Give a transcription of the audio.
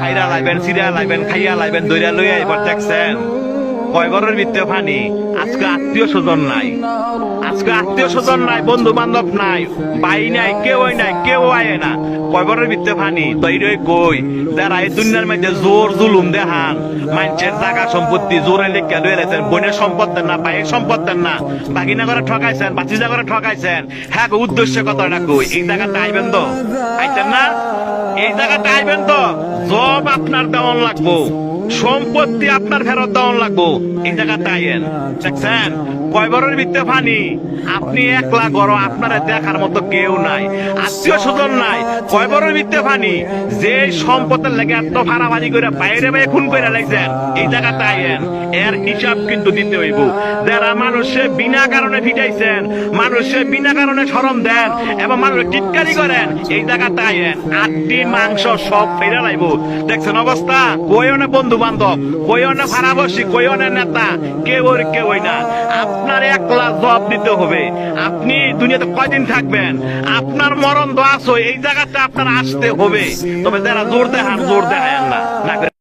খাইরা লাইবেন লাইবেন খাইয়া লাইবেন দইরা লইয়া এবার দেখছেন। আজকে আত্মীয় স্বজন নাই। আজকে আত্মীয় স্বজন নাই বন্ধু বান্ধব নাই বাই নাই কেউ নাই কেউ আয় না। তৈরি কই? যারা এই দুনিয়ার মধ্যে জোর জুলুম দেহান মানুষের জায়গা সম্পত্তি জোরে লেখা লয়ে রেছেন বোনের সম্পদ দেন না ভাইয়ের সম্পদ দেন না বাগিনা করে ঠকাইছেন বাচিজা করে ঠকাইছেন। হ্যাঁ উদ্দেশ্য কথাটা কই? এই জায়গাটা আইবেন তো? আইতেন না? এই জায়গাটা আইবেন তো? আপনার দেওয়ান লাগবো। সম্পত্তি আপনার ফেরত দেওয়ান লাগবো। এই জায়গাটা আইয়েন দেখছেন? কয় বড়ের ভিত্তে ফানি? আপনি একলা গড় দেখার মতো কেউ নাই। আত্মীয় নাই। যে সম্পদের এত করে বাইরে বাইরে খুন করে লাগছেন এই এর হিসাব কিন্তু দিতে হইব। যারা মানুষে বিনা কারণে ফিটাইছেন, মানুষে বিনা কারণে সরম দেন এবং মানুষ টিটকারি করেন, এই জায়গাটা আইয়েন আটটি মাংস সব ফেরে লাইব। দেখছেন? অবস্থা। কই অনে বন্ধু বান্ধব কই অনে ভাড়াবাসী কই অনে নেতা? কেউ কেউ না? আপনার একলা জব দিতে হবে। আপনি দুনিয়াতে কয়দিন থাকবেন? আপনার মরণ আসো এই জায়গাতে আপনার আসতে হবে। তবে যারা জোর দেখান, জোর দেখায় না।